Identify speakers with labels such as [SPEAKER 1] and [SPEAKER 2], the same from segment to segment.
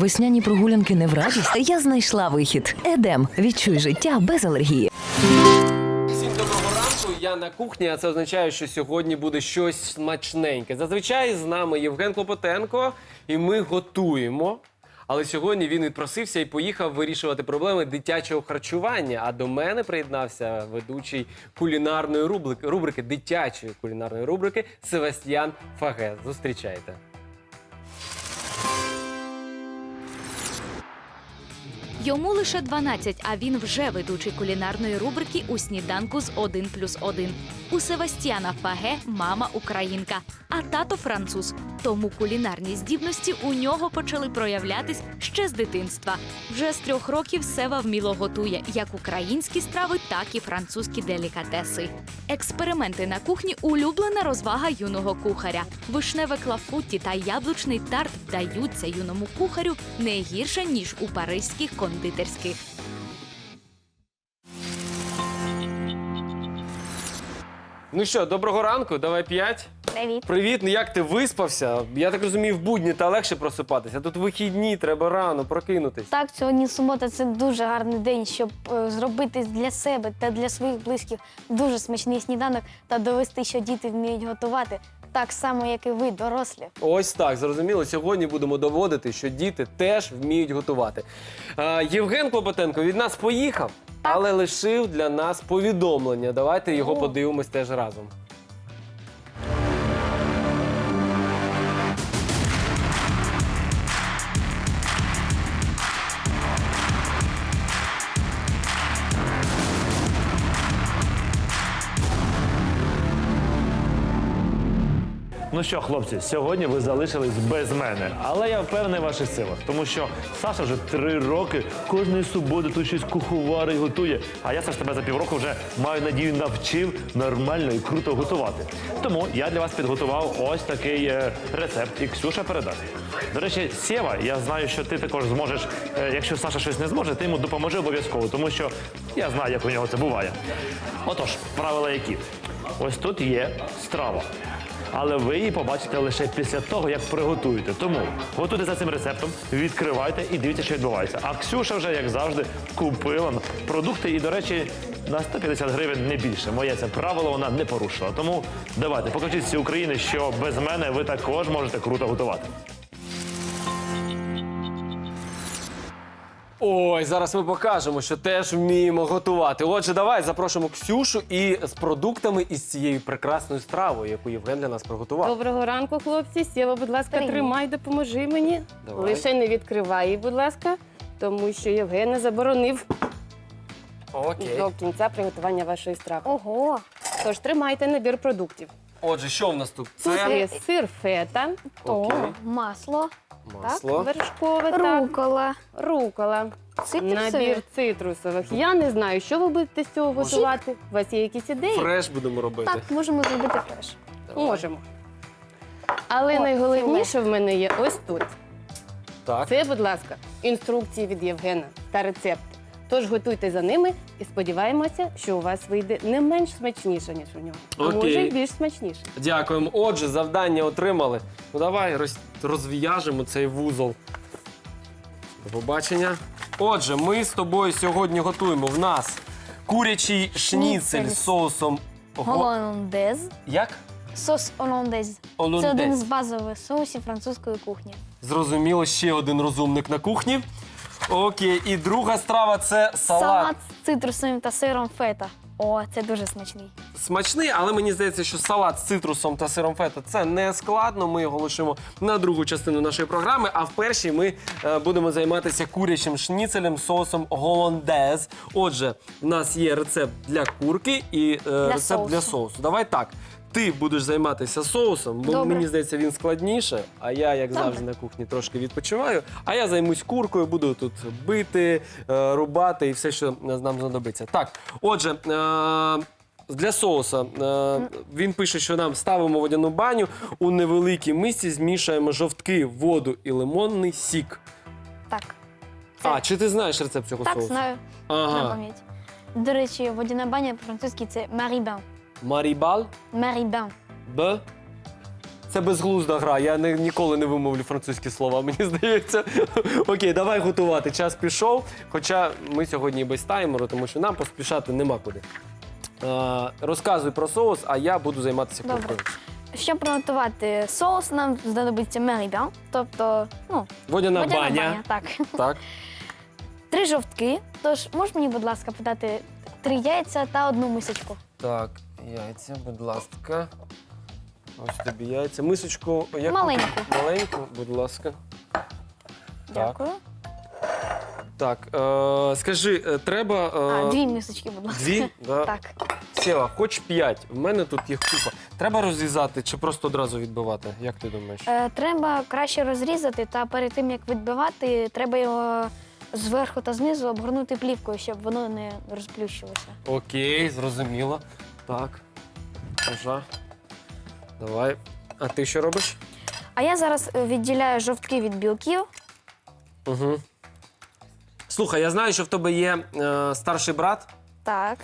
[SPEAKER 1] Весняні прогулянки не в радість. Я знайшла вихід. Едем. Відчуй життя без алергії.
[SPEAKER 2] Всім доброго ранку. Я на кухні, а це означає, що сьогодні буде щось смачненьке. Зазвичай з нами Євген Клопотенко, і ми готуємо. Але сьогодні він відпросився і поїхав вирішувати проблеми дитячого харчування. А до мене приєднався ведучий кулінарної рубрики, рубрики дитячої кулінарної рубрики Севастьян Фаге. Зустрічайте.
[SPEAKER 3] Йому лише 12, а він вже ведучий кулінарної рубрики у сніданку з 1 плюс 1. У Севастьяна Фаге мама українка, а тато француз. Тому кулінарні здібності у нього почали проявлятись ще з дитинства. Вже з трьох років Сева вміло готує як українські страви, так і французькі делікатеси. Експерименти на кухні улюблена розвага юного кухаря. Вишневе клафутті та яблучний тарт вдаються юному кухарю не гірше ніж у паризьких кондитерських.
[SPEAKER 2] Ну що, доброго ранку, давай п'ять.
[SPEAKER 4] Привіт.
[SPEAKER 2] Привіт, ну як ти виспався? Я так розумію, в будні та легше просипатися. Тут вихідні, треба рано прокинутись.
[SPEAKER 4] Так, сьогодні субота це дуже гарний день, щоб е, зробити для себе та для своїх близьких дуже смачний сніданок та довести, що діти вміють готувати так само, як і ви, дорослі.
[SPEAKER 2] Ось так, зрозуміло. Сьогодні будемо доводити, що діти теж вміють готувати. Е, Євген Клопотенко від нас поїхав, але лишив для нас повідомлення. Давайте його
[SPEAKER 4] О.
[SPEAKER 2] подивимось теж разом.
[SPEAKER 5] Ну що, хлопці, сьогодні ви залишились без мене, але я впевнений в ваших силах, тому що Саша вже три роки кожної суботи тут щось куховарить, готує. А я Саш тебе за півроку вже маю надію навчив нормально і круто готувати. Тому я для вас підготував ось такий е, рецепт, і Ксюша передасть. До речі, Сєва, я знаю, що ти також зможеш, е, якщо Саша щось не зможе, ти йому допоможи обов'язково, тому що я знаю, як у нього це буває. Отож, правила які? Ось тут є страва. Але ви її побачите лише після того, як приготуєте. Тому готуйте за цим рецептом, відкривайте і дивіться, що відбувається. А Ксюша вже, як завжди, купила продукти і, до речі, на 150 гривень не більше. Моє це правило вона не порушила. Тому давайте покажіть всі України, що без мене ви також можете круто готувати.
[SPEAKER 2] Ой, зараз ми покажемо, що теж вміємо готувати. Отже, давай запрошуємо Ксюшу і з продуктами із цією прекрасною стравою, яку Євген для нас приготував.
[SPEAKER 6] Доброго ранку, хлопці. Сєва, будь ласка,
[SPEAKER 4] Привіт.
[SPEAKER 6] тримай, допоможи мені.
[SPEAKER 2] Давай.
[SPEAKER 6] Лише не відкривай її, будь ласка, тому що Євген не заборонив
[SPEAKER 2] Окей.
[SPEAKER 6] до кінця приготування вашої страви.
[SPEAKER 4] Ого!
[SPEAKER 6] Тож тримайте набір продуктів.
[SPEAKER 2] Отже, що в нас тут?
[SPEAKER 6] Тут
[SPEAKER 2] Це
[SPEAKER 6] є сир фета,
[SPEAKER 2] Окей.
[SPEAKER 4] масло,
[SPEAKER 2] масло.
[SPEAKER 6] вершкове, так,
[SPEAKER 4] рукола,
[SPEAKER 6] рукола,
[SPEAKER 4] цитрусові.
[SPEAKER 6] набір цитрусових. Я не знаю, що ви будете з цього готувати. У вас є якісь ідеї?
[SPEAKER 2] Фреш будемо робити.
[SPEAKER 4] Так, можемо зробити фреш.
[SPEAKER 6] Можемо. Але
[SPEAKER 4] О,
[SPEAKER 6] найголовніше в мене є ось тут.
[SPEAKER 2] Так.
[SPEAKER 6] Це, будь ласка, інструкції від Євгена та рецепт. Тож готуйте за ними і сподіваємося, що у вас вийде не менш смачніше, ніж у нього. А
[SPEAKER 2] Окей.
[SPEAKER 6] може й більш смачніше.
[SPEAKER 2] Дякуємо. Отже, завдання отримали. Ну давай роз, розв'яжемо цей вузол. До побачення. Отже, ми з тобою сьогодні готуємо. В нас курячий шніцель
[SPEAKER 4] Шніцель.
[SPEAKER 2] з соусом. го-
[SPEAKER 4] Голландез.
[SPEAKER 2] Як?
[SPEAKER 4] Сос олондез. Це один з базових соусів французької кухні.
[SPEAKER 2] Зрозуміло, ще один розумник на кухні. Окей, і друга страва це салат.
[SPEAKER 4] Салат з цитрусовим та сиром фета. О, це дуже смачний.
[SPEAKER 2] Смачний, але мені здається, що салат з цитрусом та сиром фета це не складно. Ми його лишимо на другу частину нашої програми. А в першій ми е, будемо займатися курячим шніцелем соусом голландез. Отже, в нас є рецепт для курки і е, рецепт
[SPEAKER 4] соусу.
[SPEAKER 2] для соусу. Давай так. Ти будеш займатися соусом, бо
[SPEAKER 4] Добре.
[SPEAKER 2] мені здається, він складніше. А я, як
[SPEAKER 4] Добре.
[SPEAKER 2] завжди, на кухні трошки відпочиваю. А я займусь куркою, буду тут бити, е, рубати і все, що нам знадобиться. Так, отже. Е, для соуса е, він пише, що нам ставимо водяну баню у невеликій мисці, змішуємо жовтки, воду і лимонний сік.
[SPEAKER 4] Так. Це-
[SPEAKER 2] А, чи ти знаєш рецепт цього
[SPEAKER 4] Так,
[SPEAKER 2] соусу?
[SPEAKER 4] знаю. На
[SPEAKER 2] Ага.
[SPEAKER 4] пам'ять. До речі, водяна баня по-французьки це марібан.
[SPEAKER 2] Марібал,
[SPEAKER 4] Марібан.
[SPEAKER 2] Б. Це безглузда гра. Я не, ніколи не вимовлю французькі слова, мені здається. Окей, давай готувати. Час пішов. Хоча ми сьогодні без таймеру, тому що нам поспішати нема куди. Е, розказуй про соус, а я буду займатися
[SPEAKER 4] Добре.
[SPEAKER 2] куркою.
[SPEAKER 4] Щоб приготувати соус, нам знадобиться мерібян, тобто ну,
[SPEAKER 2] Водяна,
[SPEAKER 4] водяна
[SPEAKER 2] баня.
[SPEAKER 4] баня. Так.
[SPEAKER 2] Так.
[SPEAKER 4] Три жовтки. Тож можеш мені, будь ласка, подати три яйця та одну мисочку.
[SPEAKER 2] Так, яйця, будь ласка. Ось тобі яйця. Мисочку. яку?
[SPEAKER 4] Маленьку.
[SPEAKER 2] Маленьку, будь ласка.
[SPEAKER 4] Дякую.
[SPEAKER 2] Так, е, скажи, е, треба. Е,
[SPEAKER 4] А, дві мисочки, будь ласка.
[SPEAKER 2] Дві? Да.
[SPEAKER 4] Так.
[SPEAKER 2] Сєва, хоч п'ять. В мене тут їх купа. Треба розрізати чи просто одразу відбивати? Як ти думаєш?
[SPEAKER 4] Е, треба краще розрізати, та перед тим як відбивати, треба його зверху та знизу обгорнути плівкою, щоб воно не розплющилося.
[SPEAKER 2] Окей, зрозуміло. Так. Ножа. Давай. А ти що робиш?
[SPEAKER 4] А я зараз е, відділяю жовтки від білків.
[SPEAKER 2] Угу. Слухай, я знаю, що в тебе є е, старший брат,
[SPEAKER 4] Так.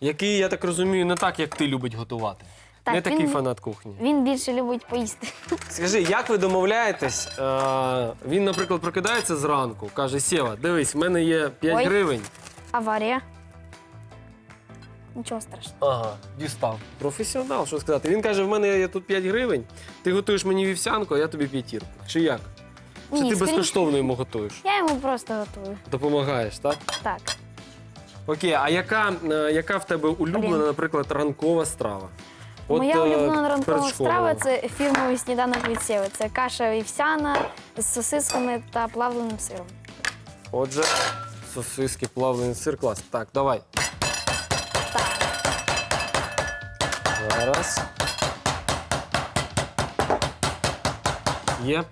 [SPEAKER 2] який, я так розумію, не так, як ти любить готувати.
[SPEAKER 4] Так,
[SPEAKER 2] не такий
[SPEAKER 4] він-
[SPEAKER 2] фанат кухні.
[SPEAKER 4] Він більше любить поїсти.
[SPEAKER 2] Скажи, як ви домовляєтесь? Е, він, наприклад, прокидається зранку, каже: Сєва, дивись, в мене є 5
[SPEAKER 4] Ой.
[SPEAKER 2] гривень.
[SPEAKER 4] Аварія. Нічого страшного.
[SPEAKER 2] Ага, дістав. Професіонал, що сказати. Він каже: в мене є тут 5 гривень, ти готуєш мені вівсянку, а я тобі п'ятірку. Чи як? Чи
[SPEAKER 4] Ні,
[SPEAKER 2] ти
[SPEAKER 4] скоріше-
[SPEAKER 2] безкоштовно йому готуєш?
[SPEAKER 4] Я йому просто готую.
[SPEAKER 2] Допомагаєш, так?
[SPEAKER 4] Так.
[SPEAKER 2] Окей, а яка, е, яка в тебе улюблена,
[SPEAKER 4] Блін.
[SPEAKER 2] наприклад, ранкова страва?
[SPEAKER 4] Моя
[SPEAKER 2] е,
[SPEAKER 4] улюблена ранкова
[SPEAKER 2] перед школою.
[SPEAKER 4] страва це фірмовий сніданок від Сєви. Це каша вівсяна з сосисками та плавленим сиром.
[SPEAKER 2] Отже, сосиски, плавлений сир, клас. Так, давай.
[SPEAKER 4] Так.
[SPEAKER 2] Зараз. Є.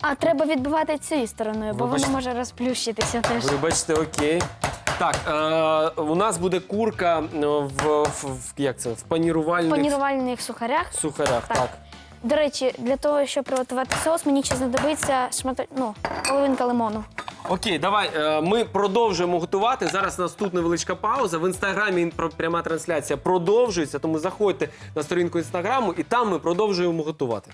[SPEAKER 4] А треба відбивати цією стороною, бо
[SPEAKER 2] Вибачте.
[SPEAKER 4] воно може розплющитися теж.
[SPEAKER 2] Вибачте, окей. Так, е, у нас буде курка е, в, в, в як це, в
[SPEAKER 4] В
[SPEAKER 2] панірувальних
[SPEAKER 4] панірувальних сухарях.
[SPEAKER 2] сухарях. Так.
[SPEAKER 4] Так. До речі, для того, щоб приготувати соус, мені ще знадобиться шмат... ну, половинка лимону.
[SPEAKER 2] Окей, давай. е, Ми продовжуємо готувати. Зараз у нас тут невеличка пауза. В інстаграмі про- пряма трансляція продовжується, тому заходьте на сторінку інстаграму і там ми продовжуємо готувати.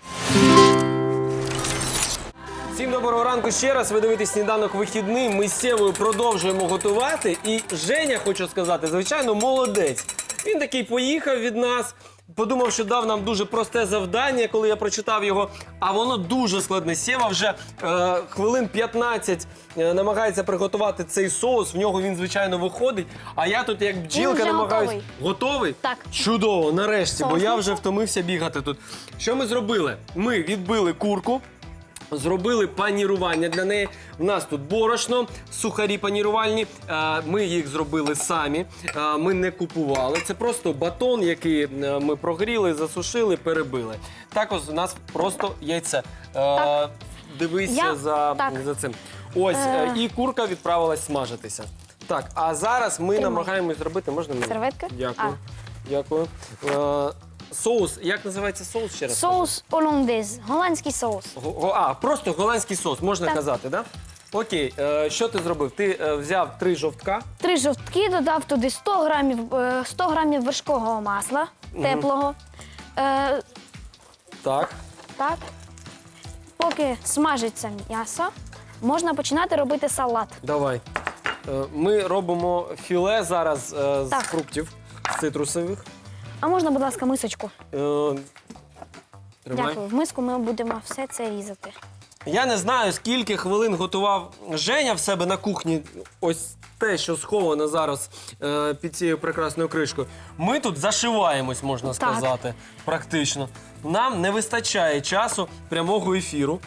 [SPEAKER 2] Всім доброго ранку ще раз. Ви дивитесь сніданок вихідний. Ми з Сєвою продовжуємо готувати. І Женя, хочу сказати, звичайно, молодець. Він такий поїхав від нас. Подумав, що дав нам дуже просте завдання, коли я прочитав його. А воно дуже складне. Сєва вже е, хвилин 15 е, намагається приготувати цей соус. В нього він, звичайно, виходить. А я тут, як бджілка,
[SPEAKER 4] вже
[SPEAKER 2] намагаюсь.
[SPEAKER 4] готовий.
[SPEAKER 2] Готовий?
[SPEAKER 4] Так.
[SPEAKER 2] Чудово, нарешті, бо я вже втомився бігати тут. Що ми зробили? Ми відбили курку. Зробили панірування для неї. У нас тут борошно, сухарі панірувальні. Е, Ми їх зробили самі. Е, Ми не купували. Це просто батон, який е, ми прогріли, засушили, перебили. Також у нас просто яйце.
[SPEAKER 4] Так.
[SPEAKER 2] Дивися
[SPEAKER 4] Я-
[SPEAKER 2] за,
[SPEAKER 4] так.
[SPEAKER 2] за цим. Ось е, і курка відправилась смажитися. Так, а зараз ми
[SPEAKER 4] Тримай.
[SPEAKER 2] намагаємось зробити. Можна мені?
[SPEAKER 4] Серветка?
[SPEAKER 2] Дякую. Дякую. Соус. Як називається соус ще раз?
[SPEAKER 4] Соус олондез, голландський соус.
[SPEAKER 2] Го- го- А, просто голландський соус, можна
[SPEAKER 4] Так.
[SPEAKER 2] казати, так? Да? Окей, е, що ти зробив? Ти е, взяв три жовтка.
[SPEAKER 4] Три жовтки, додав туди 100 грамів, е, 100 грамів вершкового масла теплого. Е,
[SPEAKER 2] Так.
[SPEAKER 4] так. Поки смажиться м'ясо, можна починати робити салат.
[SPEAKER 2] Давай. Е, Ми робимо філе зараз е, з
[SPEAKER 4] Так.
[SPEAKER 2] фруктів з цитрусових.
[SPEAKER 4] А можна, будь ласка, мисочку?
[SPEAKER 2] Е, Тримай.
[SPEAKER 4] Дякую. В миску ми будемо все це різати.
[SPEAKER 2] Я не знаю, скільки хвилин готував Женя в себе на кухні. Ось те, що сховано зараз е, під цією прекрасною кришкою. Ми тут зашиваємось, можна
[SPEAKER 4] Так.
[SPEAKER 2] сказати, практично. Нам не вистачає часу прямого ефіру.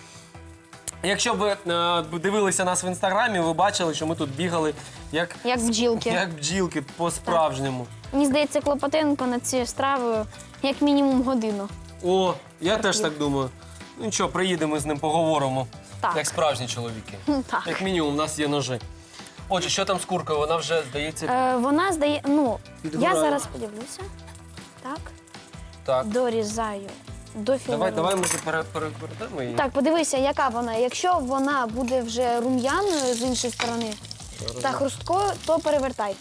[SPEAKER 2] Якщо ви е, дивилися нас в інстаграмі, ви бачили, що ми тут бігали як,
[SPEAKER 4] Як бджілки.
[SPEAKER 2] як бджілки по-справжньому.
[SPEAKER 4] Мені здається, Клопотенко над цією стравою як мінімум годину.
[SPEAKER 2] О, я теж так думаю. Ну нічого, приїдемо з ним, поговоримо.
[SPEAKER 4] Так.
[SPEAKER 2] Як справжні чоловіки.
[SPEAKER 4] Так.
[SPEAKER 2] Як мінімум, у нас є ножи. Отже, що там з куркою? Вона вже здається.
[SPEAKER 4] Е, вона здає. Ну,
[SPEAKER 2] Підгорає.
[SPEAKER 4] я зараз подивлюся. Так,
[SPEAKER 2] Так.
[SPEAKER 4] дорізаю до фіолетового.
[SPEAKER 2] Давай, давай, може, пере, пере, передамо її.
[SPEAKER 4] Так, подивися, яка вона. Якщо вона буде вже рум'яною з іншої сторони та хрусткою, то перевертай.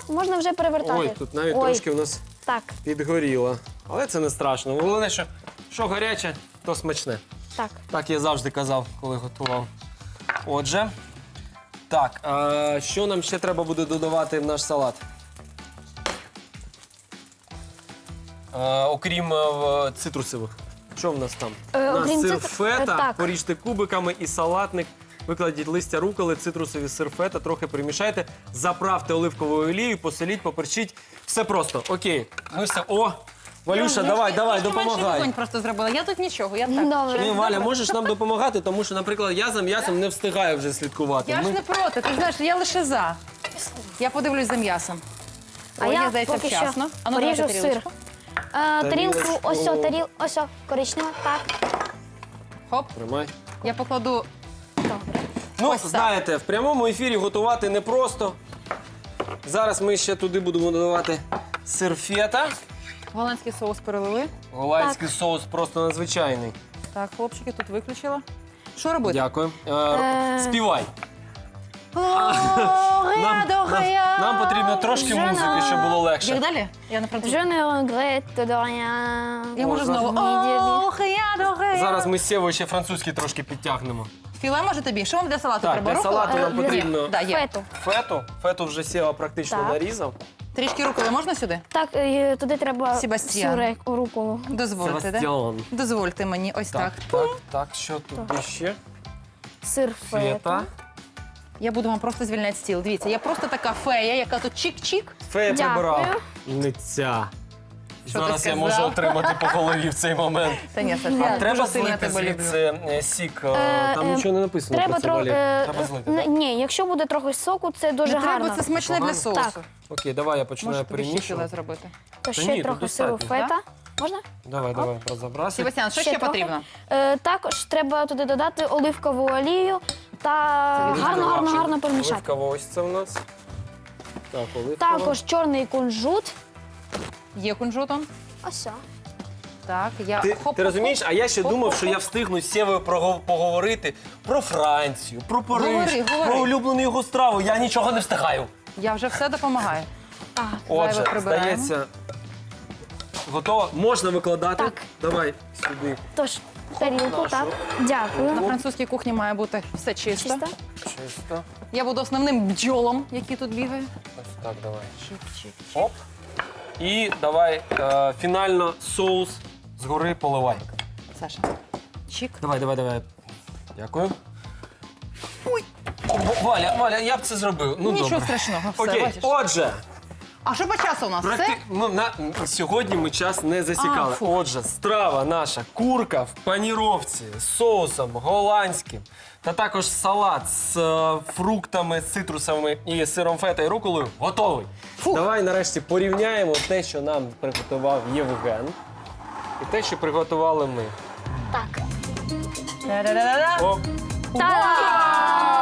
[SPEAKER 4] Так, можна вже перевертати.
[SPEAKER 2] Ой, тут навіть
[SPEAKER 4] Ой,
[SPEAKER 2] трошки у нас
[SPEAKER 4] Так,
[SPEAKER 2] підгоріло. Але це не страшно. Головне, що, що гаряче, то смачне.
[SPEAKER 4] Так.
[SPEAKER 2] Так я завжди казав, коли готував. Отже, так, а що нам ще треба буде додавати в наш салат? А, окрім е, в- цитрусових. Що в нас там?
[SPEAKER 4] Е,
[SPEAKER 2] У нас
[SPEAKER 4] окрім
[SPEAKER 2] сир
[SPEAKER 4] цитр-
[SPEAKER 2] фета,
[SPEAKER 4] е, так.
[SPEAKER 2] поріжте кубиками і салатник. Викладіть листя руколи, цитрусові сир фета, трохи перемішайте, заправте оливковою олією, посоліть, поперчіть. Все просто. Окей. Ми все. О! Валюша, давай, давай,
[SPEAKER 7] Трошки менше
[SPEAKER 2] допомагай.
[SPEAKER 7] вогонь просто зробила. Я тут нічого, я так.
[SPEAKER 4] Добре.
[SPEAKER 2] Ні, Валя, можеш нам допомагати, тому що, наприклад, я за м'ясом не встигаю вже слідкувати.
[SPEAKER 7] Я ж
[SPEAKER 2] Ми-
[SPEAKER 7] не проти, ти знаєш, я лише за. Я подивлюсь за м'ясом.
[SPEAKER 4] А
[SPEAKER 7] Ой,
[SPEAKER 4] я
[SPEAKER 7] мені здається,
[SPEAKER 4] поки що
[SPEAKER 7] вчасно. А ну, давайте
[SPEAKER 4] поріжу сир.
[SPEAKER 7] тарілочку.
[SPEAKER 4] Е, тарілку,
[SPEAKER 2] Тарілочку.
[SPEAKER 4] ось о, таріл, ось о, коричнева, так.
[SPEAKER 7] Хоп,
[SPEAKER 2] Тримай.
[SPEAKER 7] я покладу
[SPEAKER 2] Ну,
[SPEAKER 7] Ось так.
[SPEAKER 2] знаєте, в прямому ефірі готувати непросто. Зараз ми ще туди будемо додавати сир фета.
[SPEAKER 7] голландський соус перелили.
[SPEAKER 2] Голландський соус просто надзвичайний.
[SPEAKER 7] Так, хлопчики, тут виключила. Що робити?
[SPEAKER 2] Дякую. Е,
[SPEAKER 4] Е,
[SPEAKER 2] Співай. Нам, нам, нам потрібно трошки
[SPEAKER 4] Жена.
[SPEAKER 2] музики, щоб було легше.
[SPEAKER 7] Як далі? Я на французькій.
[SPEAKER 4] Je ne regrette de rien.
[SPEAKER 7] Я можу
[SPEAKER 2] Можна.
[SPEAKER 7] знову. Ох, я догая.
[SPEAKER 2] Зараз ми з Сєвою ще французький трошки підтягнемо.
[SPEAKER 7] Філе може тобі? Що вам для салату
[SPEAKER 2] Так,
[SPEAKER 7] треба?
[SPEAKER 2] для салату нам
[SPEAKER 7] Е,
[SPEAKER 2] потрібно-
[SPEAKER 7] Да, є.
[SPEAKER 4] Фету.
[SPEAKER 2] Фету. Фету вже Сєва практично
[SPEAKER 4] Так.
[SPEAKER 2] нарізав.
[SPEAKER 7] Трішки руколи можна сюди?
[SPEAKER 4] Так, е, туди треба
[SPEAKER 7] Себастьян.
[SPEAKER 4] сюре руку.
[SPEAKER 7] Дозвольте, да?
[SPEAKER 2] Себастьян.
[SPEAKER 7] Дозвольте мені ось так.
[SPEAKER 2] Так, так, що тут ще?
[SPEAKER 4] Сир
[SPEAKER 2] Фета.
[SPEAKER 4] фета.
[SPEAKER 7] Я буду вам просто звільняти стіл. Дивіться, я просто така фея, яка тут чик-чик.
[SPEAKER 2] Фея
[SPEAKER 4] Дякую.
[SPEAKER 2] прибирав. Не ця.
[SPEAKER 7] Що ти
[SPEAKER 2] Зараз я
[SPEAKER 7] сказав?
[SPEAKER 2] можу отримати по голові в цей момент.
[SPEAKER 7] Та ні, Саша,
[SPEAKER 2] А треба
[SPEAKER 7] дуже сильно
[SPEAKER 2] злити
[SPEAKER 7] тебе люблю.
[SPEAKER 2] звідси е, сік. е,
[SPEAKER 4] Е,
[SPEAKER 2] Там нічого не написано
[SPEAKER 4] Треба
[SPEAKER 2] про це,
[SPEAKER 4] трохи.
[SPEAKER 2] Валі. Треба злити, так?
[SPEAKER 4] Ні, якщо буде трохи соку, це дуже
[SPEAKER 7] Не
[SPEAKER 4] гарно.
[SPEAKER 7] треба, це смачне для
[SPEAKER 2] Погано?
[SPEAKER 7] соусу.
[SPEAKER 4] Так.
[SPEAKER 2] Окей, давай я починаю
[SPEAKER 7] Може тобі ще філе
[SPEAKER 2] перемішувати.
[SPEAKER 7] зробити.
[SPEAKER 4] То ще
[SPEAKER 2] ні, тут
[SPEAKER 4] трохи сиру
[SPEAKER 2] достатньо.
[SPEAKER 4] фета. Можна?
[SPEAKER 2] Давай, давай, розібрався.
[SPEAKER 7] Себастьян, що
[SPEAKER 4] Ще
[SPEAKER 7] ще,
[SPEAKER 4] трохи?
[SPEAKER 7] потрібно?
[SPEAKER 4] Е, також треба туди додати оливкову олію та гарно, гарно, гарно перемішати.
[SPEAKER 2] Оливкова ось це в нас. Так, оливкова.
[SPEAKER 4] Також чорний кунжут.
[SPEAKER 7] Є кунжутом.
[SPEAKER 4] Ось.
[SPEAKER 7] Так, я
[SPEAKER 2] Ти,
[SPEAKER 7] хоп,
[SPEAKER 2] ти розумієш, а я ще
[SPEAKER 7] Хоп,
[SPEAKER 2] думав,
[SPEAKER 7] хоп,
[SPEAKER 2] що я встигну з Сєвою прого- поговорити про Францію, про Париж,
[SPEAKER 7] Говори, говори.
[SPEAKER 2] про улюблену його страву. Я нічого не встигаю.
[SPEAKER 7] Я вже все допомагаю.
[SPEAKER 2] Отже,
[SPEAKER 7] прибираємо.
[SPEAKER 2] здається, готово. Можна викладати.
[SPEAKER 4] Так.
[SPEAKER 2] Давай сюди.
[SPEAKER 4] Тож, тарілку, так. Дякую.
[SPEAKER 7] На французькій кухні має бути все чисто.
[SPEAKER 4] Чисто.
[SPEAKER 2] Чисто.
[SPEAKER 7] Я буду основним бджолом, який тут бігає.
[SPEAKER 2] Ось так, давай. Оп. І давай е, фінально соус згори поливай.
[SPEAKER 7] Саша. Чик.
[SPEAKER 2] Давай, давай, давай. Дякую. Ой. Валя, Валя, я б це зробив. Ну,
[SPEAKER 7] Нічого
[SPEAKER 2] добре.
[SPEAKER 7] страшного, все,
[SPEAKER 2] Окей,
[SPEAKER 7] бачиш.
[SPEAKER 2] отже,
[SPEAKER 7] А що по часу у нас?
[SPEAKER 2] практи...
[SPEAKER 7] Все?
[SPEAKER 2] ну, на... сьогодні ми час не засікали.
[SPEAKER 7] А, фу.
[SPEAKER 2] Отже, страва наша курка в паніровці з соусом голландським. Та також салат з е, фруктами, цитрусами і сиром фета і руколою готовий. Давай нарешті порівняємо те, що нам приготував Євген, і те, що приготували ми.
[SPEAKER 4] Так.
[SPEAKER 7] Да-да-да-да-да.
[SPEAKER 2] Оп. А,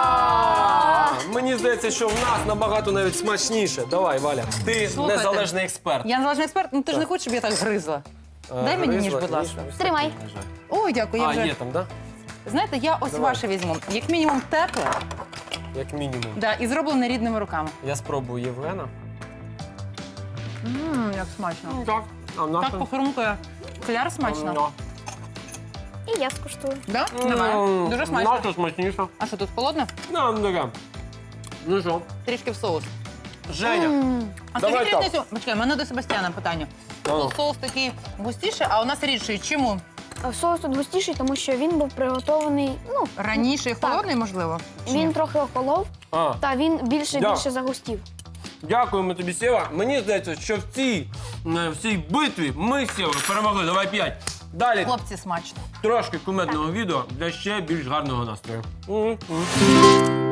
[SPEAKER 2] Мені здається, що в нас набагато навіть смачніше. Давай, Валя, ти
[SPEAKER 7] Слухайте.
[SPEAKER 2] незалежний експерт.
[SPEAKER 7] Я незалежний експерт, ну ти ж не хочеш, щоб я так гризла. Дай мені ніж,
[SPEAKER 2] Гризла,
[SPEAKER 7] будь ласка.
[SPEAKER 2] ось
[SPEAKER 4] Тримай.
[SPEAKER 2] жаль.
[SPEAKER 7] Ой, дякую, я
[SPEAKER 2] А,
[SPEAKER 7] вже.
[SPEAKER 2] є там, так?
[SPEAKER 7] Знаєте, я ось
[SPEAKER 2] Давай.
[SPEAKER 7] ваше візьму. Як мінімум тепле,
[SPEAKER 2] Як мінімум.
[SPEAKER 7] да, і зроблене рідними руками.
[SPEAKER 2] Я спробую Євгена.
[SPEAKER 7] Ммм, як смачно.
[SPEAKER 2] Так. А в нас
[SPEAKER 7] Так похрумкує. Кляр смачно.
[SPEAKER 4] І я скуштую.
[SPEAKER 7] Да? Давай. Дуже смачно.
[SPEAKER 2] Наше смачніше.
[SPEAKER 7] А що тут холодне?
[SPEAKER 2] Да, ну таке. Ну що,
[SPEAKER 7] Трішки в соус.
[SPEAKER 2] Женя.
[SPEAKER 7] А
[SPEAKER 2] Давай
[SPEAKER 7] скажіть
[SPEAKER 2] так.
[SPEAKER 7] різницю. Почекай, в мене до Себастьяна питання. Тут соус такий густіший, а у нас рідший. Чому?
[SPEAKER 4] Е, Соус тут густіший, тому що він був приготований. Ну,
[SPEAKER 7] Раніше і
[SPEAKER 4] Так.
[SPEAKER 7] холодний, можливо? Чи ні?
[SPEAKER 4] він трохи охолов,
[SPEAKER 2] А,
[SPEAKER 4] та він більше
[SPEAKER 2] Да.
[SPEAKER 4] більше загустів.
[SPEAKER 2] дякуємо тобі, Сєва. Мені здається, що в цій, е, в цій битві ми з Сєвою перемогли. Давай п'ять. Далі
[SPEAKER 7] Хлопці, смачно.
[SPEAKER 2] трошки кумедного відео для ще більш гарного настрою. Мгм, мгм.